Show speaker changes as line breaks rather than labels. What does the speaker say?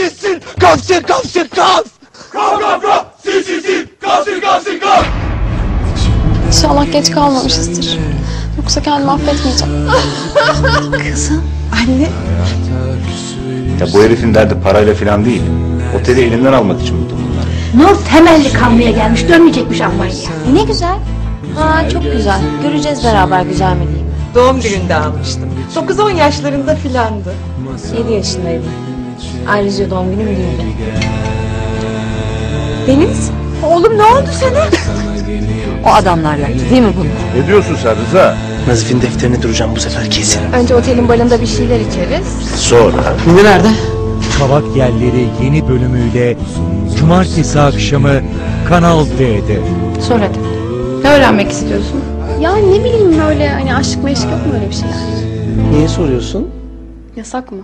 Sil sil sil. Kaf sil kaf sil kaf.
İnşallah geç kalmamışızdır. Yoksa kendimi affetmeyeceğim.
Ya bu herifin derdi parayla falan değil. Oteli elinden almak için bütün bunlar.
Nur temelli kalmaya gelmiş dönmeyecekmiş Almanya'ya.
E ne güzel. Ha çok güzel. Göreceğiz beraber güzel mi mi?
Doğum gününde almıştım. 9-10 yaşlarında filandı.
7 yaşındaydım. Ayrıca doğum günüm değildi.
Deniz, oğlum ne oldu sana?
O adamlarla değil mi bunlar?
Ne diyorsun sen Rıza?
Nazif'in defterini duracağım bu sefer kesin.
Önce otelin barında bir şeyler içeriz.
Sonra.
Şimdi nerede?
Kavak Yelleri yeni bölümüyle Cumartesi akşamı Kanal D'de.
Sor hadi.
Ne öğrenmek istiyorsun?
Ya ne bileyim öyle hani aşk meşk yok mu öyle bir şeyler?
Niye soruyorsun?
Yasak mı?